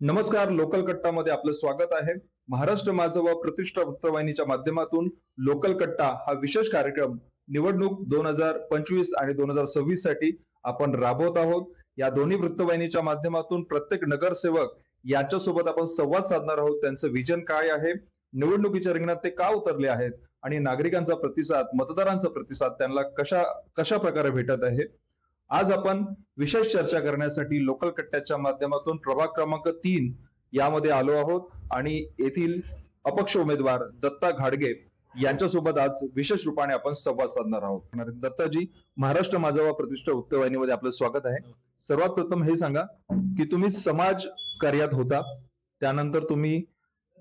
नमस्कार लोकल कट्टामध्ये आपलं स्वागत आहे. महाराष्ट्र माझं व प्रतिष्ठा वृत्तवाहिनीच्या माध्यमातून लोकल कट्टा हा विशेष कार्यक्रम निवडणूक दोन हजार पंचवीस आणि दोन हजार सव्वीससाठी आपण राबवत आहोत. या दोन्ही वृत्तवाहिनीच्या माध्यमातून प्रत्येक नगरसेवक यांच्यासोबत आपण संवाद साधणार आहोत. त्यांचं विजन काय आहे? निवडणुकीच्या रिंगणात ते का उतरले आहेत? आणि नागरिकांचा प्रतिसाद मतदारांचा प्रतिसाद त्यांना कशा कशा प्रकारे भेटत आहे? आज आपण विशेष चर्चा करण्यासाठी लोकल कट्ट्याच्या माध्यमातून प्रभाग क्रमांक तीन यामध्ये आलो आहोत आणि येथील अपक्ष उमेदवार दत्ता घाडगे यांच्यासोबत आज विशेष रूपाने आपण संवाद साधणार आहोत. दत्ताजी महाराष्ट्र माझा व प्रतिष्ठा उत्तवाहिनीमध्ये आपलं स्वागत आहे. सर्वात प्रथम हे सांगा की तुम्ही समाज कार्यात होता त्यानंतर तुम्ही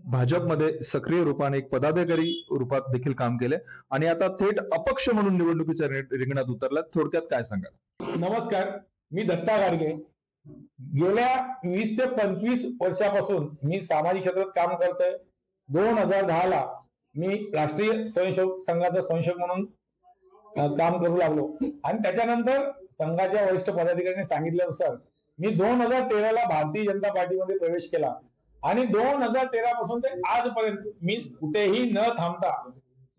भाजपमध्ये सक्रिय रूपाने एक पदाधिकारी रूपात देखील काम केले. आणि आता थेट अपक्ष म्हणून निवडणुकीच्या रिंगणात उतरला थोडक्यात काय सांगाल? नमस्कार. मी दत्ता गाडगे. गेल्या वीस ते पंचवीस वर्षापासून मी सामाजिक क्षेत्रात काम करतोय. दोन हजार दहा ला मी राष्ट्रीय स्वयंसेवक संघाचा स्वयंसेवक म्हणून काम करू लागलो. आणि त्याच्यानंतर संघाच्या वरिष्ठ पदाधिकाऱ्यांनी सांगितल्यानुसार मी दोन हजार तेराला भारतीय जनता पार्टीमध्ये प्रवेश केला. आणि दोन हजार तेरा पासून ते आजपर्यंत मी कुठेही न थांबता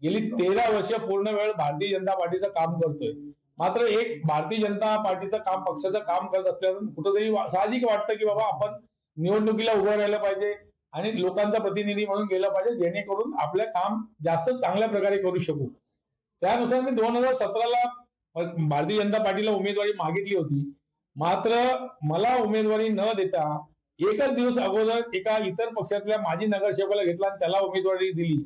गेली तेरा वर्ष पूर्ण वेळ भारतीय जनता पार्टीचं काम करतोय. मात्र एक भारतीय जनता पार्टीचं काम पक्षाचं काम करत असल्यानं कुठंतरी साहजिक वाटतं की बाबा आपण निवडणुकीला उभं राहिलं पाहिजे आणि लोकांचा प्रतिनिधी म्हणून गेलं पाहिजे जेणेकरून आपलं काम जास्त चांगल्या प्रकारे करू शकू. त्यानुसार मी दोन हजार सतराला भारतीय जनता पार्टीला उमेदवारी मागितली होती. मात्र मला उमेदवारी न देता एकच दिवस अगोदर एका इतर पक्षातल्या माजी नगरसेवकाला घेतला आणि त्याला उमेदवारी दिली.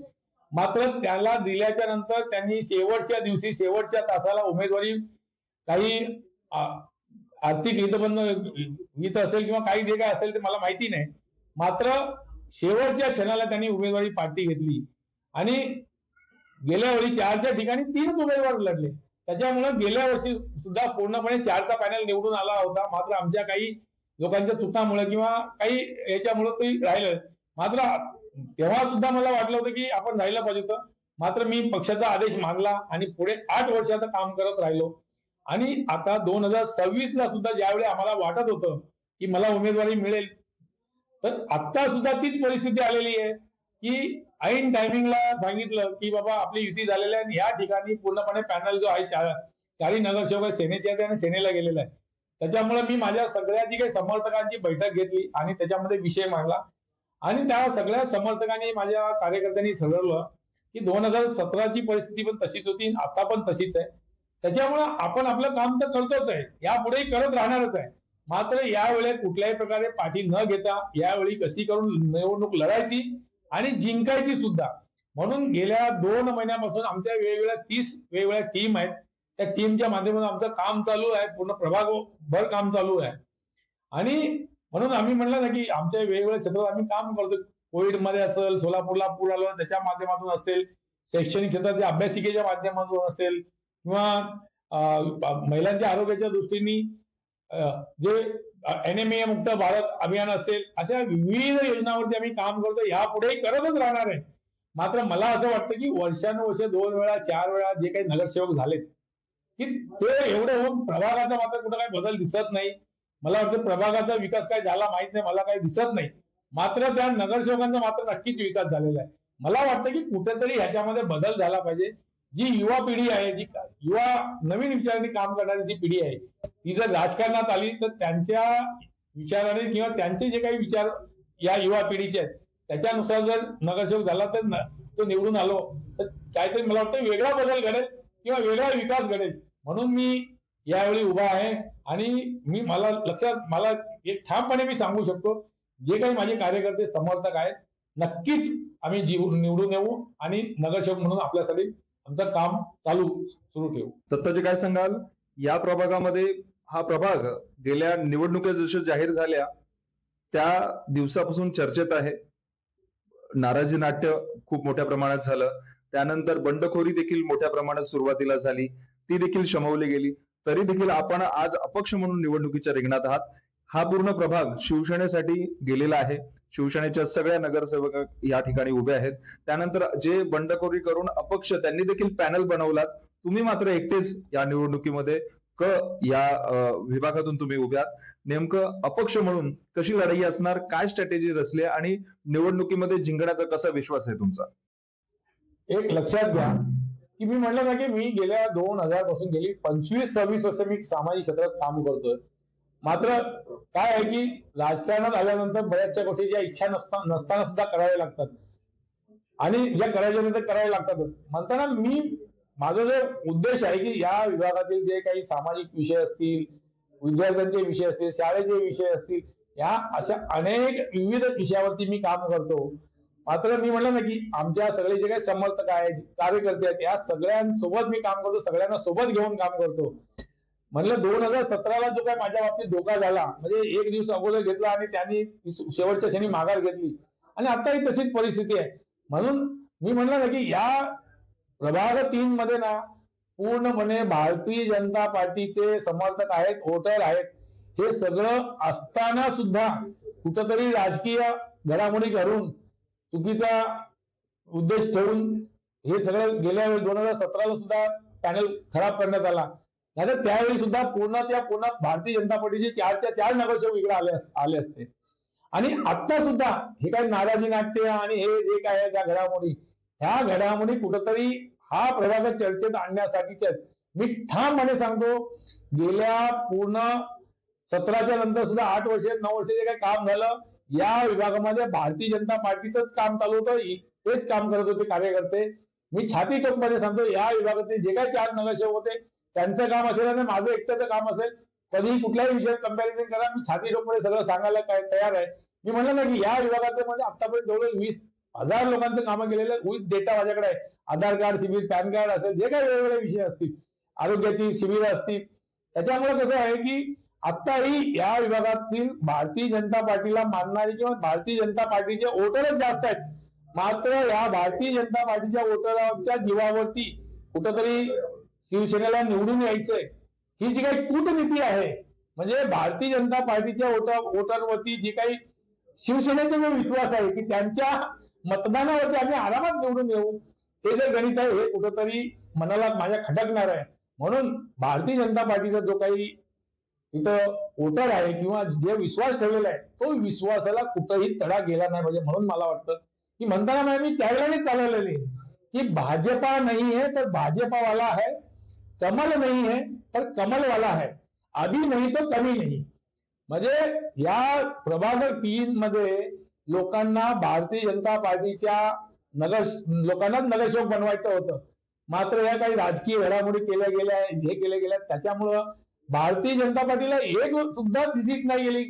मात्र त्याला दिल्याच्या नंतर त्यांनी शेवटच्या दिवशी शेवटच्या तासाला उमेदवारी काही आर्थिक हितबंध हित असेल किंवा काही जे काय असेल ते मला माहिती नाही. मात्र शेवटच्या क्षणाला त्यांनी उमेदवारी पार्टी घेतली. आणि गेल्या वेळी चारच्या ठिकाणी तीनच उमेदवार लढले त्याच्यामुळे गेल्या वर्षी सुद्धा पूर्णपणे चारचा पॅनल निवडून आला होता. मात्र आमच्या काही लोकांच्या चुकामुळे किंवा काही याच्यामुळे ते राहिलं. मात्र तेव्हा सुद्धा मला वाटलं होतं की आपण राहिलं पाहिजे होतं. मात्र मी पक्षाचा आदेश मानला आणि पुढे आठ वर्षाचं काम करत राहिलो. आणि आता दोन हजार सव्वीस ला सुद्धा ज्यावेळी आम्हाला वाटत होतं की मला उमेदवारी मिळेल तर आता सुद्धा तीच परिस्थिती आलेली आहे की ऐन टायमिंगला सांगितलं की बाबा आपली युती झालेली आहे आणि या ठिकाणी पूर्णपणे पॅनल जो आहे चार चारही नगरसेवक सेनेचे आणि सेनेला गेलेला आहे. त्याच्यामुळे मी माझ्या सगळ्या जी काही समर्थकांची बैठक घेतली आणि त्याच्यामध्ये विषय मांडला. आणि त्या सगळ्या समर्थकांनी माझ्या कार्यकर्त्यांनी ठरवलं की दोन हजार सतराची परिस्थिती पण तशीच होती आता पण तशीच आहे. त्याच्यामुळे आपण आपलं काम तर करतोच आहे. यापुढेही करत राहणारच आहे. मात्र यावेळी कुठल्याही प्रकारे पाठी न घेता यावेळी कशी करून निवडणूक लढायची आणि जिंकायची सुद्धा. म्हणून गेल्या दोन महिन्यापासून आमच्या वेगवेगळ्या तीस वेगवेगळ्या टीम आहेत. त्या टीमच्या माध्यमातून आमचं काम चालू आहे पूर्ण प्रभाग भर काम चालू आहे. आणि म्हणून आम्ही म्हणलं ना की आमच्या वेगवेगळ्या क्षेत्रात आम्ही काम करतो कोविडमध्ये असेल सोलापूरला पूर आलं त्याच्या माध्यमातून असेल शैक्षणिक क्षेत्रातल्या अभ्यासिकेच्या माध्यमातून असेल किंवा महिलांच्या आरोग्याच्या दृष्टीने जे एनएमए मुक्त भारत अभियान असेल अशा विविध योजनांवरती आम्ही काम करतो यापुढेही करतच राहणार आहे. मात्र मला असं वाटतं की वर्षानुवर्ष दोन वेळा चार वेळा जे काही नगरसेवक झालेत की ते एवढे होऊन प्रभागाचा मात्र कुठं काही बदल दिसत नाही. मला वाटतं प्रभागाचा विकास काय झाला माहीत नाही मला काही दिसत नाही. मात्र त्या नगरसेवकांचा मात्र नक्कीच विकास झालेला आहे. मला वाटतं की कुठेतरी ह्याच्यामध्ये बदल झाला पाहिजे. जी युवा पिढी आहे जी युवा नवीन विचारांनी काम करणारी जी पिढी आहे ती जर राजकारणात आली तर त्यांच्या विचाराने किंवा त्यांचे जे काही विचार या युवा पिढीचे आहेत त्याच्यानुसार जर नगरसेवक झाला तर न- तो निवडून आलो तर काहीतरी मला वाटतं वेगळा बदल घडेल किंवा वेगळा विकास घडेल. म्हणून मी यावेळी उभा आहे आणि मी मला लक्षात मला एक ठामपणे मी सांगू शकतो जे काही माझे कार्यकर्ते समर्थक आहेत नक्कीच आम्ही जीव निवडून येऊ आणि नगरसेवक म्हणून आपल्यासाठी आमचं काम चालू सुरू ठेवू. सत्ताजी काय सांगाल? या प्रभागामध्ये हा प्रभाग गेल्या निवडणुका जशा जाहीर झाल्या त्या दिवसापासून चर्चेत आहे. नाराजी नाट्य खूप मोठ्या प्रमाणात झालं. त्यानंतर बंडखोरी देखील मोठ्या प्रमाणात सुरुवातीला झाली. ती देखील शमवली गेली. तरी देखील आपण आज अपक्ष म्हणून निवडणुकीच्या रिंगणात आहात. हा पूर्ण प्रभाग शिवसेनेसाठी गेलेला आहे. शिवसेनेच्या सगळ्या नगरसेवक या ठिकाणी उभे आहेत. त्यानंतर जे बंडखोरी करून अपक्ष त्यांनी देखील पॅनल बनवलात. तुम्ही मात्र एकटेच या निवडणुकीमध्ये क या विभागातून तुम्ही उभ्या नेमकं अपक्ष म्हणून कशी लढाई असणार काय स्ट्रॅटेजी रचली आणि निवडणुकीमध्ये जिंकण्याचा कसा विश्वास आहे तुमचा? एक लक्षात घ्या की मी म्हणलं ना की मी गेल्या दोन हजारपासून गेली पंचवीस सव्वीस वर्ष मी सामाजिक क्षेत्रात काम करतोय. मात्र काय आहे की राजकारणात आल्यानंतर बऱ्याचशा गोष्टी ज्या इच्छा नसता नसताना सुद्धा कराव्या लागतात. आणि ज्या करायच्या नंतर कराव्या लागतातच म्हणताना मी माझा जो उद्देश आहे की या विभागातील जे काही सामाजिक विषय असतील विद्यार्थ्यांचे विषय असतील शाळेचे विषय असतील या अशा अनेक विविध विषयावरती मी काम करतो. मात्र मी म्हणलं ना की आमच्या सगळे जे काही समर्थक आहेत कार्यकर्ते आहेत या सगळ्यांसोबत मी काम करतो सगळ्यांना सोबत घेऊन काम करतो. म्हणलं दोन हजार सतराला जो काय माझ्या बाबतीत धोका झाला म्हणजे एक दिवस अगोदर घेतला आणि त्यांनी शेवटच्या क्षणी माघार घेतली. आणि आताही तशीच परिस्थिती आहे. म्हणून मी म्हणलं ना की या प्रभाग तीन मध्ये ना पूर्णपणे भारतीय जनता पार्टीचे समर्थक आहेत वोटर आहेत. हे सगळं असताना सुद्धा कुठंतरी राजकीय घडामोडी करून चुकीचा उद्देश ठेवून हे सगळं गेल्या वेळी दोन हजार सतराला सुद्धा पॅनल खराब करण्यात आला. नाही त्यावेळी सुद्धा पूर्ण त्या पुन्हा भारतीय जनता पार्टीचे चारच्या चार नगरसेवक इकडे आले आले असते. आणि आता सुद्धा हे काय नाराजी नाट्य आणि हे जे काय आहे त्या घडामोडी ह्या घडामोडी कुठंतरी हा प्रभाग चर्चेत आणण्यासाठीच्या मी ठामपणे सांगतो गेल्या पूर्ण सतराच्या नंतर सुद्धा आठ वर्ष नऊ वर्ष जे काही काम झालं या विभागामध्ये भारतीय जनता पार्टीचंच काम चालू होतं. तेच काम करत होते कार्यकर्ते. मी छाती टोकमध्ये सांगतो या विभागातील जे काही चार नगरसेवक होते त्यांचं काम असेल आणि माझं एकट्याचं काम असेल कधीही कुठल्याही विषयात कंपॅरिझन करा. मी छाती टोकमध्ये सगळं सांगायला काय तयार आहे. मी म्हणलं ना की या विभागाचे मध्ये आतापर्यंत जवळजवळ वीस हजार लोकांचं कामं केलेलं विथ डेटा माझ्याकडे आहे. आधार कार्ड शिबिर पॅन कार्ड असेल जे काही वेगवेगळे विषय असतील आरोग्याची शिबिरं असतील. त्याच्यामुळे कसं आहे की आताही या विभागातील भारतीय जनता पार्टीला मानणारी किंवा भारतीय जनता पार्टीचे वोटरच जास्त आहेत. मात्र या भारतीय जनता पार्टीच्या वोटरांच्या जीवावरती कुठंतरी शिवसेनेला निवडून यायचंय. ही जी काही कूटनीती आहे म्हणजे भारतीय जनता पार्टीच्या वोटर वोटरवरती जी काही शिवसेनेचा जो विश्वास आहे की त्यांच्या मतदानावरती आम्ही आरामात निवडून येऊ हे जे गणित आहे हे कुठंतरी मनाला माझ्या खटकणार आहे. म्हणून भारतीय जनता पार्टीचा जो काही इथं उतर आहे किंवा जे विश्वास ठेवलेला आहे तो विश्वासाला कुठंही तडा गेला नाही पाहिजे म्हणून मला वाटतं की म्हणताना मी त्यावेळेला चालवलेली की भाजपा नाही है तर भाजपावाला आहे है कमल नाही है तर कमलवाला है आधी नाही तो कमी नाही. म्हणजे या प्रभाकर तीन मध्ये लोकांना भारतीय जनता पार्टीच्या नगर लोकांनाच नगरसेवक बनवायचं होतं. मात्र या काही राजकीय घडामोडी केल्या गेल्या हे केल्या गेल्या त्याच्यामुळं भारतीय जनता पार्टीला एक सुद्धा सीट नाही गेली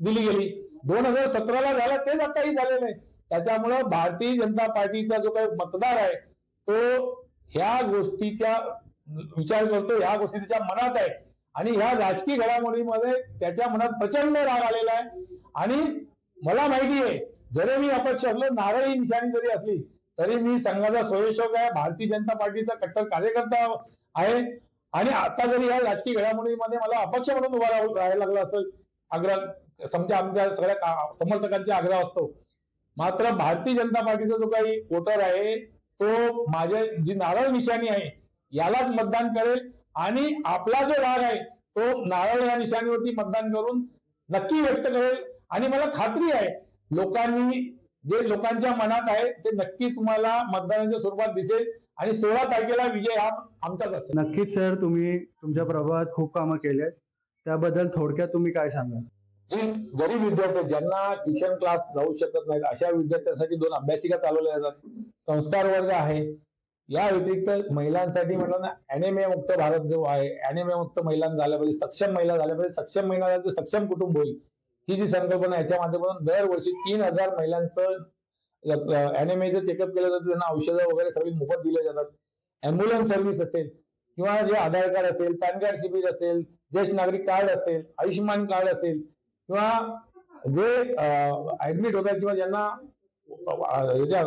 दिली गेली. दोन हजार सतराला झाला तेच आताही झालेलं आहे. त्याच्यामुळं भारतीय जनता पार्टीचा जो काही मतदार आहे तो ह्या गोष्टीच्या विचार करतो ह्या गोष्टी त्याच्या मनात आहे आणि ह्या राजकीय घडामोडीमध्ये त्याच्या मनात प्रचंड राग आलेला आहे. आणि मला माहिती आहे जरी मी अपक्ष असलो नारळी निशाणी जरी असली तरी मी संघाचा स्वयंसेवक आहे भारतीय जनता पार्टीचा कट्टर कार्यकर्ता आहे. आणि आता जरी या राजकीय घडामोडीमध्ये मला अपक्ष म्हणून उभा राहू- राहायला लागला असेल आग्रह समजा आमच्या सगळ्या का- समर्थकांचा आग्रह असतो. मात्र भारतीय जनता पार्टीचा जो काही वोटर आहे तो माझ्या जी नारळ निशाणी आहे यालाच मतदान करेल. आणि आपला जो राग आहे तो नारळ या निशाणीवरती मतदान करून नक्की व्यक्त करेल. आणि मला खात्री आहे लोकांनी जे लोकांच्या मनात आहे ते नक्की तुम्हाला मतदानाच्या स्वरूपात दिसेल. आणि सोळा तारखेला विजय हा आमचाच असेल. नक्कीच सर तुम्ही तुमच्या प्रभागात खूप कामं केली त्याबद्दल थोडक्यात तुम्ही काय सांगाल? जे जरी विद्यार्थी ज्यांना ट्युशन क्लास जाऊ शकत नाहीत अशा विद्यार्थ्यांसाठी दोन अभ्यासिका चालवल्या जातात. संस्कार वर्ग आहे. या व्यतिरिक्त महिलांसाठी म्हटलं ना अॅनिमिया मुक्त भारत जो आहे अॅनिमिया मुक्त महिला झाल्या पाहिजे सक्षम महिला झाल्या पाहिजे. सक्षम महिला झाल्या तर सक्षम कुटुंब होईल. ही जी संकल्पना आहे, याच्या माध्यमातून दरवर्षी तीन हजार महिलांचं अॅनिमियाचं चेकअप केलं जातं त्यांना औषधं वगैरे सगळी मोफत दिले जातात. अँब्युलन्स सर्व्हिस असेल किंवा जे आधार कार्ड असेल पॅन कार्ड शिबिर असेल ज्येष्ठ नागरिक कार्ड असेल आयुष्यमान कार्ड असेल किंवा जे ऍडमिट होतात किंवा ज्यांना याच्या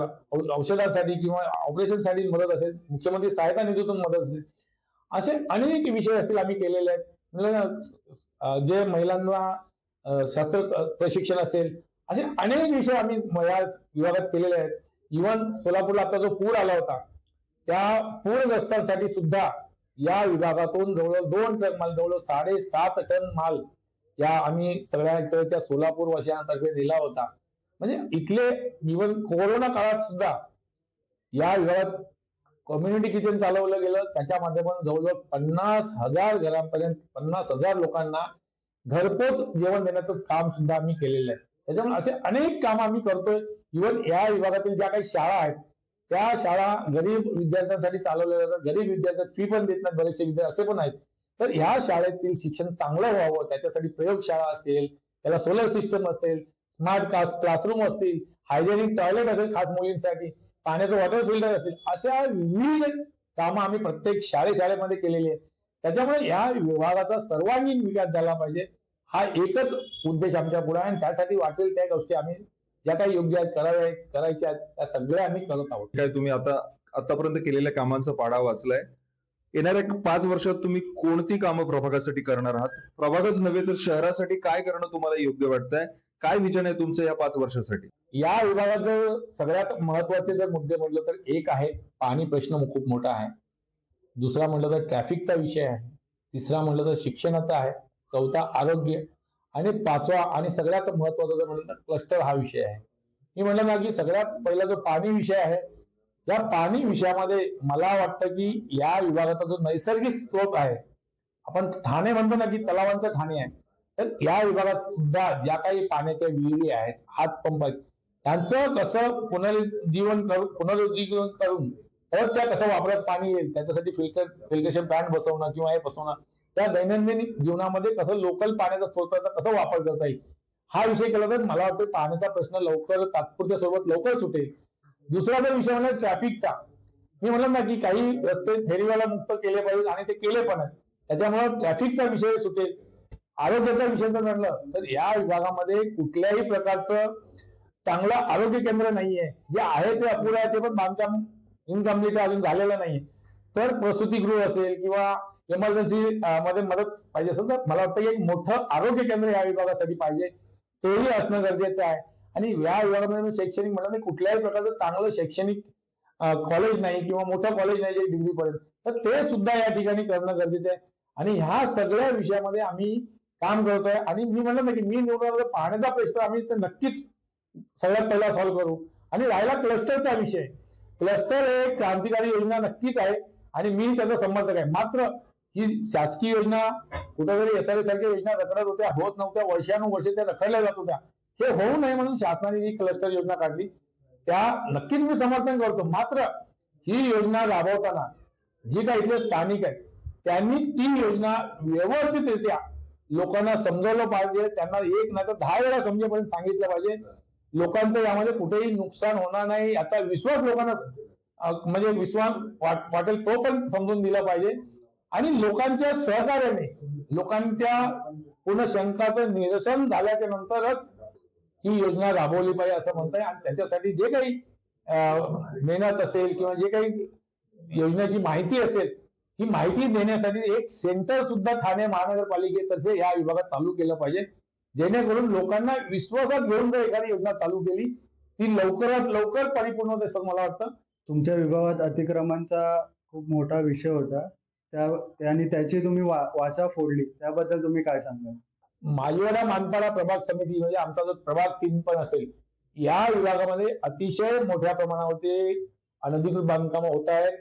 औषधासाठी किंवा ऑपरेशनसाठी मदत असेल मुख्यमंत्री सहायता निधीतून मदत असेल असे अनेक विषय असतील आम्ही केलेले आहेत. म्हणजे, ना, जे महिलांना शास्त्र प्रशिक्षण असेल असे अनेक विषय आम्ही या विभागात केलेले आहेत. इव्हन सोलापूरला आता जो पूर आला होता त्या पूरग्रस्तांसाठी सुद्धा या विभागातून जवळजवळ दोन ट्रक माल जवळजवळ साडेसात टन माल या आम्ही सगळ्या त्या सोलापूर वासियांतर्फे दिला होता. म्हणजे इथले इव्हन कोरोना काळात सुद्धा या विभागात कम्युनिटी किचन चालवलं गेलं. त्याच्या माध्यमातून जवळजवळ पन्नास हजार घरांपर्यंत पन्नास हजार लोकांना घरपोच जेवण देण्याचं काम सुद्धा आम्ही केलेलं आहे. त्याच्यामुळे असे अनेक काम आम्ही करतोय. इव्हन या विभागातील ज्या काही शाळा आहेत त्या शाळा गरीब विद्यार्थ्यांसाठी चालवल्या जातात. गरीब विद्यार्थी फी पण देत नाहीत बरेचसे विद्यार्थी असे पण आहेत. तर ह्या शाळेतील शिक्षण चांगलं व्हावं त्याच्यासाठी प्रयोगशाळा असेल त्याला सोलर सिस्टम असेल स्मार्ट क्लासरूम असतील हायजेनिक टॉयलेट असेल खास मुलींसाठी पाण्याचं वॉटर फिल्टर असेल अशा विविध कामं आम्ही प्रत्येक शाळे शाळेमध्ये केलेली आहेत. त्याच्यामुळे या विभागाचा सर्वांगीण विकास झाला पाहिजे. हा एकच उद्देश आमच्या पुढे आहे आणि त्यासाठी वाटेल त्या गोष्टी आम्ही ज्या काही योग्य आहेत कराव्या करायच्या आहेत त्या सगळ्या आम्ही करत आहोत. काय तुम्ही आता आतापर्यंत केलेल्या कामांचा पाडा वाचलाय. येणाऱ्या पाच वर्षात तुम्ही कोणती कामं प्रभागासाठी करणार आहात? प्रभागच नव्हे तर शहरासाठी काय करणं तुम्हाला योग्य वाटतंय? काय विजन आहे तुमचं या पाच वर्षासाठी? या विभागात जर सगळ्यात महत्त्वाचे जर मुद्दे म्हटलं तर एक आहे पाणी प्रश्न खूप मोठा आहे. दुसरा म्हटलं तर ट्रॅफिकचा विषय आहे. तिसरा म्हटलं तर शिक्षणाचा आहे. चौथा आरोग्य आणि पाचवा आणि सगळ्यात महत्त्वाचा जर म्हणलं तर क्लस्टर हा विषय आहे. मी म्हणलं ना की सगळ्यात पहिला जो पाणी विषय आहे या पाणी विषयामध्ये मला वाटतं की या विभागाचा जो नैसर्गिक स्रोत आहे आपण ठाणे म्हणतो ना की तलावांचं ठाणे आहे तर या विभागात सुद्धा ज्या काही पाण्याच्या विहिरी आहेत हातपंप आहेत त्यांचं कसं पुनरुज्जीवन करून पुनरुज्जीवन करून परत त्या कसं वापरात पाणी येईल त्याच्यासाठी फिल्टर फिल्टरेशन प्लांट बसवणं किंवा हे बसवणं त्या दैनंदिन जीवनामध्ये कसं लोकल पाण्याचा स्रोताचा कसं वापर करता येईल? हा विषय केला तर मला वाटतं पाण्याचा प्रश्न लवकर तात्पुरत्या स्वरूपात लवकर सुटेल. दुसरा जर विषय म्हणजे ट्रॅफिकचा मी म्हणलं ना की काही रस्ते फेरीवाला मुक्त केले पाहिजेत आणि ते केले पण आहेत. त्याच्यामुळे ट्रॅफिकचा विषय सुटेल. आरोग्याचा विषय जर म्हणलं तर या विभागामध्ये कुठल्याही प्रकारचं चांगलं आरोग्य केंद्र नाहीये. जे आहे ते अपुरं आहे ते पण बांधकाम इनकम्प्लीट अजून झालेलं नाहीये. तर प्रसूतीगृह असेल किंवा इमर्जन्सी मध्ये मदत पाहिजे असेल तर मला वाटतं एक मोठं आरोग्य केंद्र या विभागासाठी पाहिजे. तेही असणं गरजेचं आहे. आणि या विभागामध्ये शैक्षणिक म्हणलं कुठल्याही प्रकारचं चांगलं शैक्षणिक कॉलेज नाही किंवा मोठं कॉलेज नाही जे डिग्री पर्यंत तर ते सुद्धा या ठिकाणी करणं गरजेचं आहे. आणि ह्या सगळ्या विषयामध्ये आम्ही काम करतोय. आणि मी म्हणलं ना की मी निवडणार पाहण्याचा प्रश्न आम्ही तर नक्कीच सगळ्यात पहिला सॉल्व्ह करू. आणि राहिला क्लस्टरचा विषय. क्लस्टर हे एक क्रांतिकारी योजना नक्कीच आहे. आणि मी त्याचा समर्थक आहे. मात्र ही शासकीय योजना कुठेतरी एस आर सारख्या योजना रखडत होत्या होत नव्हत्या वर्षानुवर्षे त्या रखडल्या जात होत्या. हे होऊ नये म्हणून शासनाने ही क्लस्टर योजना काढली. त्या नक्कीच मी समर्थन करतो. मात्र ही योजना राबवताना जी काही इथले स्थानिक आहेत त्यांनी ती योजना व्यवस्थितरित्या लोकांना समजवलं पाहिजे. त्यांना एक नाही तर दहा वेळा समजेपर्यंत सांगितलं पाहिजे. लोकांचं यामध्ये कुठेही नुकसान होणार नाही. आता विश्वास लोकांना म्हणजे विश्वास वाट- वाटेल तो पण समजून दिला पाहिजे. आणि लोकांच्या सहकार्याने लोकांच्या पूर्ण शंकाचं निरसन झाल्याच्या नंतरच ही योजना राबवली पाहिजे असं म्हणताय. आणि त्याच्यासाठी जे काही मेहनत असेल किंवा जे काही योजनेची माहिती असेल ही माहिती देण्यासाठी एक सेंटर सुद्धा ठाणे महानगरपालिकेतर्फे या विभागात चालू केलं पाहिजे. जेणेकरून लोकांना विश्वासात घेऊन जर एखादी योजना चालू केली ती लवकरात लवकर परिपूर्ण होते असं मला वाटतं. तुमच्या विभागात अतिक्रमणचा खूप मोठा विषय होता. त्या आणि त्याची तुम्ही वा वाचा फोडली. त्याबद्दल तुम्ही काय सांगाल? माजीवाडा मानपाडा प्रभाग समिती म्हणजे आमचा जो प्रभाग तीन पण असेल या विभागामध्ये अतिशय मोठ्या प्रमाणावरती अनधिकृत बांधकामं होत आहेत.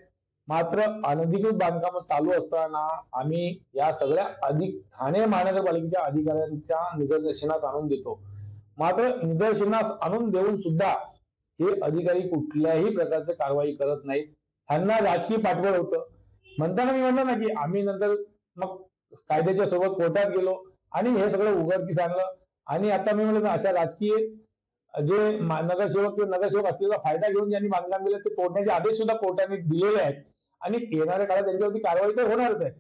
मात्र अनधिकृत बांधकामं चालू असताना आम्ही या सगळ्या अधिक ठाणे महानगरपालिकेच्या अधिकाऱ्यांच्या निदर्शनास आणून देतो. मात्र निदर्शनास आणून देऊन सुद्धा हे अधिकारी कुठल्याही प्रकारचे कारवाई करत नाहीत. त्यांना राजकीय पाठबळ होतं. म्हणताना मी म्हणलं ना की आम्ही नंतर मग कायद्याच्या सोबत कोर्टात गेलो आणि हे सगळं उघडकीस आणलं. आणि आता मी म्हणलं अशा राजकीय जे नगरसेवक किंवा नगरसेवक असलेला फायदा घेऊन ज्यांनी बांधकाम केलं ते तोडण्याचे आदेश सुद्धा कोर्टाने दिलेले आहेत. आणि येणाऱ्या काळात त्यांच्यावरती कारवाई तर होणारच आहे.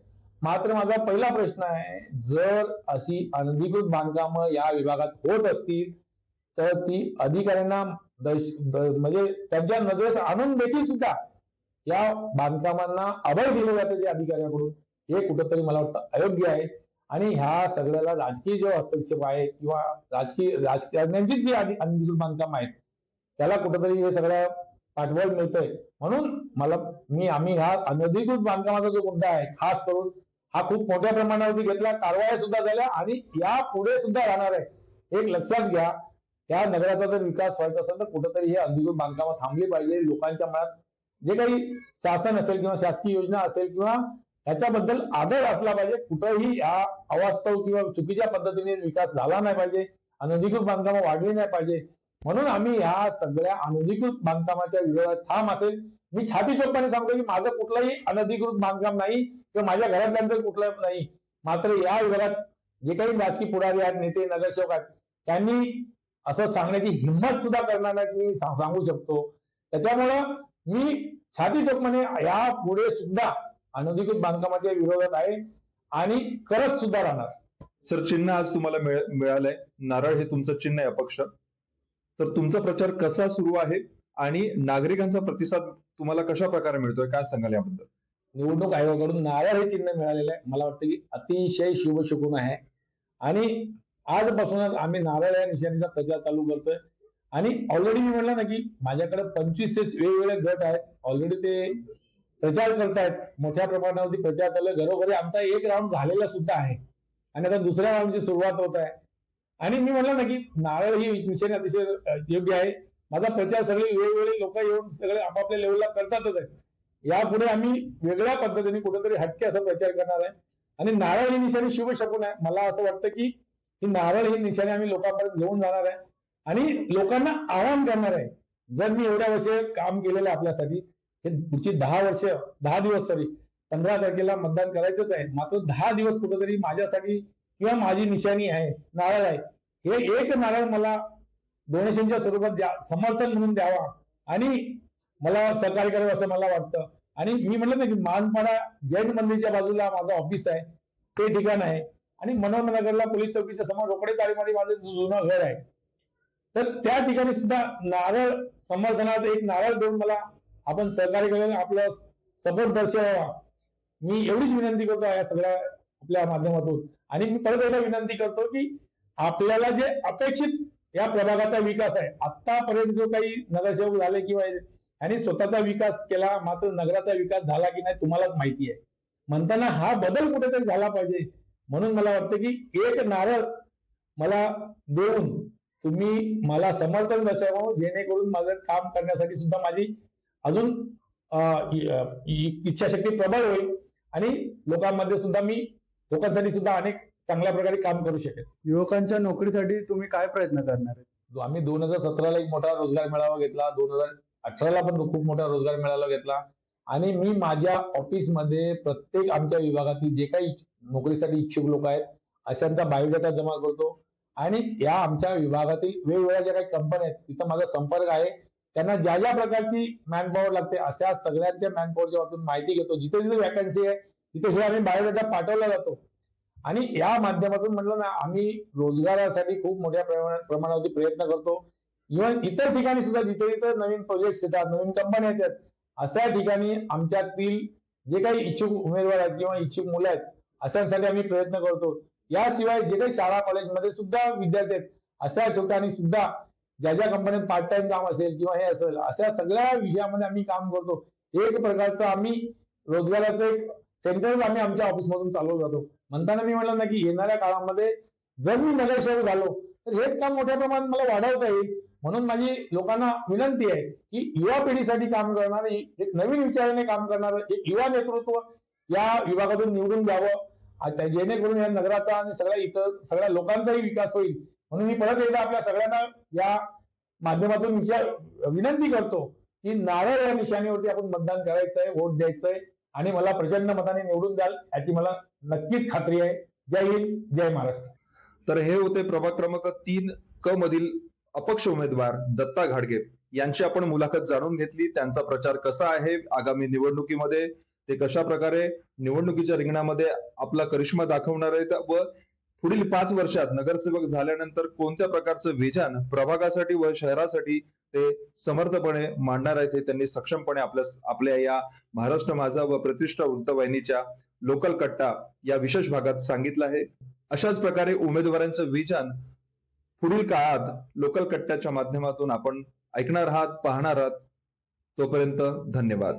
मात्र माझा पहिला प्रश्न आहे जर अशी अनधिकृत बांधकामं या विभागात होत असतील तर ती अधिकाऱ्यांना म्हणजे त्यांच्या नजरेस आणून देखील सुद्धा. या बांधकामांना अभय दिले जाते त्या अधिकाऱ्याकडून. हे कुठंतरी मला वाटतं अयोग्य आहे. आणि ह्या सगळ्याला राजकीय जो हस्तक्षेप आहे किंवा राजकीय राजकारण्यांची जी अनधिकृत बांधकाम आहेत त्याला कुठंतरी हे सगळं पाठबळ मिळतंय. म्हणून मला मी आम्ही हा अनधिकृत बांधकामाचा जो मुद्दा आहे खास करून हा खूप मोठ्या प्रमाणावरती घेतला कारवाया सुद्धा झाल्या आणि या पुढे सुद्धा राहणार आहे. एक लक्षात घ्या त्या नगराचा जर विकास व्हायचा असेल तर कुठंतरी हे अनधिकृत बांधकामं थांबली पाहिजे. लोकांच्या मनात जे काही शासन असेल किंवा शासकीय योजना असेल किंवा ह्याच्याबद्दल आदर असला पाहिजे कुठंही या अवास्तव किंवा चुकीच्या पद्धतीने विकास झाला नाही पाहिजे अनधिकृत बांधकामं वाढली नाही पाहिजे म्हणून आम्ही ह्या सगळ्या अनधिकृत बांधकामाच्या विरोधात ठाम असेल. मी छाती चोपणे सांगतो की माझं कुठलंही अनधिकृत बांधकाम नाही किंवा माझ्या घरातल्यांचं कुठलं नाही. मात्र या विभागात जे काही राजकीय पुढारी आहेत नेते नगरसेवक आहेत त्यांनी असं सांगण्याची हिंमत सुद्धा करणार नाही मी सांगू शकतो. त्याच्यामुळं मी छाती चोखपणे या पुढे सुद्धा अनधिकृत बांधकामाच्या विरोधात आहे आणि करत सुद्धा राहणार. सर चिन्ह आज तुम्हाला मिळ- मिळालंय. नारळ हे तुमचं चिन्ह आहे अपक्ष. तर तुमचा प्रचार कसा सुरू आहे आणि नागरिकांचा प्रतिसाद तुम्हाला कशा प्रकारे मिळतोय? काय सांगाल याबद्दल? निवडणूक आयोगाकडून नारळ हे चिन्ह मिळालेलं आहे. मला वाटतं की अतिशय शुभ शकून आहे. आणि आजपासूनच आम्ही नारळ या निशाणीचा प्रचार चालू करतोय. आणि ऑलरेडी मी म्हणलं ना की माझ्याकडे पंचवीस ते वेगवेगळे गट आहेत. ऑलरेडी ते प्रचार करतायत. मोठ्या प्रमाणावरती प्रचार चालू घरोघरी आमचा एक राऊंड झालेला सुद्धा आहे. आणि आता दुसऱ्या राऊंडची सुरुवात होत आहे. आणि मी म्हणलं ना की नारळ ही निशाणी अतिशय योग्य आहे. माझा प्रचार सगळे वेगवेगळे लोक येऊन सगळे आपापल्या लेवलला करतातच आहे. यापुढे आम्ही वेगळ्या पद्धतीने कुठेतरी हटके असा प्रचार करणार आहे. आणि नारळ ही निशाणी शुभ शकून आहे मला असं वाटतं की ही नारळ ही निशाणी आम्ही लोकांपर्यंत घेऊन जाणार आहे. आणि लोकांना आराम करणार आहे जर मी एवढ्या वर्ष काम केलेलं आपल्यासाठी पुढची दहा वर्ष दहा दिवस सॉरी पंधरा तारखेला मतदान करायचंच आहे. मात्र दहा दिवस कुठेतरी माझ्यासाठी किंवा माझी निशाणी आहे नारळ आहे. हे एक नारळ मला डोनेशनच्या स्वरूपात द्या समर्थन म्हणून द्यावा. आणि मला सहकार्य करावं असं मला वाटतं. आणि मी म्हटलं ना की मानपाडा जैन मंदिरच्या बाजूला माझं ऑफिस आहे. ते ठिकाण आहे. आणि मनोहरनगरला पोलीस चौकीच्या समोर रोकडे तारीमध्ये माझं जुनं घर आहे. तर त्या ठिकाणी सुद्धा नारळ समर्थनात एक नारळ देऊन मला आपण सहकार्य करून आपलं सपोर्ट दर्शवावा मी एवढीच विनंती करतो या सगळ्या आपल्या माध्यमातून. आणि मी परत एकदा विनंती करतो की आपल्याला जे अपेक्षित या प्रभागाचा विकास आहे आतापर्यंत जो काही नगरसेवक झाले किंवा यांनी स्वतःचा विकास केला मात्र नगराचा विकास झाला की नाही तुम्हालाच माहिती आहे. म्हणताना हा बदल कुठेतरी झाला पाहिजे. म्हणून मला वाटतं की एक नारळ मला देऊन तुम्ही मला समर्थन दर्शवावं जेणेकरून माझं काम करण्यासाठी सुद्धा माझी अजून इच्छाशक्ती प्रबळ होईल आणि लोकांमध्ये सुद्धा मी लोकांसाठी सुद्धा अनेक चांगल्या प्रकारे काम करू शकेल युवकांच्या नोकरीसाठी तुम्ही काय प्रयत्न करणार आहे आम्ही दोन हजार सतराला एक मोठा रोजगार मेळावा घेतला दोन हजार अठराला पण खूप मोठा रोजगार मेळावा घेतला आणि मी माझ्या ऑफिसमध्ये प्रत्येक आमच्या विभागातील जे काही नोकरीसाठी इच्छुक लोक आहेत अशांचा बायोडेटा जमा करतो. आणि या आमच्या विभागातील वेगवेगळ्या ज्या काही कंपन्या आहेत तिथं माझा संपर्क आहे. त्यांना ज्या ज्या प्रकारची मॅनपॉवर लागते अशा सगळ्यांच्या मॅनपॉवरच्या बाबतीत माहिती घेतो. जिथे जिथे वॅकन्सी आहे तिथे हे आम्ही बायोडेटा पाठवला जातो. आणि या माध्यमातून म्हटलं ना आम्ही रोजगारासाठी खूप मोठ्या प्रमाणात प्रमाणावरती प्रयत्न करतो. इव्हन इतर ठिकाणी सुद्धा जिथे जिथे नवीन प्रोजेक्ट येतात नवीन कंपन्या येतात अशा ठिकाणी आमच्यातील जे काही इच्छुक उमेदवार आहेत किंवा इच्छुक मुलं आहेत अशांसाठी आम्ही प्रयत्न करतो. याशिवाय जे काही शाळा कॉलेजमध्ये सुद्धा विद्यार्थी आहेत अशा ठिकाणी सुद्धा ज्या ज्या कंपन्यात पार्ट टाइम काम असेल किंवा हे असेल अशा सगळ्या विषयामध्ये आम्ही काम करतो. एक प्रकारचं आम्ही रोजगाराचं एक सेंटर आम्ही आमच्या ऑफिसमधून चालवत जातो. म्हणताना मी म्हणलं ना की येणाऱ्या काळामध्ये जर मी नगरसेवक झालो तर हेच काम मोठ्या प्रमाणात मला वाढवता येईल. म्हणून माझी लोकांना विनंती आहे की युवा पिढीसाठी काम करणारे एक नवीन विचाराने काम करणारं एक युवा नेतृत्व या विभागातून निवडून द्यावं. जेणेकरून या नगराचा आणि सगळ्या इतर सगळ्या लोकांचाही विकास होईल. म्हणून मी परत एकदा आपल्या सगळ्यांना या माध्यमातून विनंती करतो की नारळ या निशाणीवरती आपण मतदान करायचं आहे वोट द्यायचं आहे आणि मला प्रचंड मताने निवडून द्याल याची मला नक्कीच खात्री आहे. जय हिंद जय महाराष्ट्र. तर हे होते प्रभाग क्रमांक तीन क मधील अपक्ष उमेदवार दत्ता घाडगे. यांची आपण मुलाखत जाणून घेतली. त्यांचा प्रचार कसा आहे आगामी निवडणुकीमध्ये? ते कशा प्रकारे निवडणुकीच्या रिंगणामध्ये आपला करिश्मा दाखवणार आहेत व पुढील पाच वर्षात नगरसेवक झाल्यानंतर कोणत्या प्रकारचं विजन प्रभागासाठी व शहरासाठी ते समर्थपणे मांडणार आहेत हे त्यांनी सक्षमपणे आपल्या आपल्या या महाराष्ट्र माझा व प्रतिष्ठा वृत्तवाहिनीच्या लोकल कट्टा या विशेष भागात सांगितलं आहे. अशाच प्रकारे उमेदवारांचं विजन पुढील काळात लोकल कट्ट्याच्या माध्यमातून आपण ऐकणार आहात पाहणार आहात. तोपर्यंत धन्यवाद.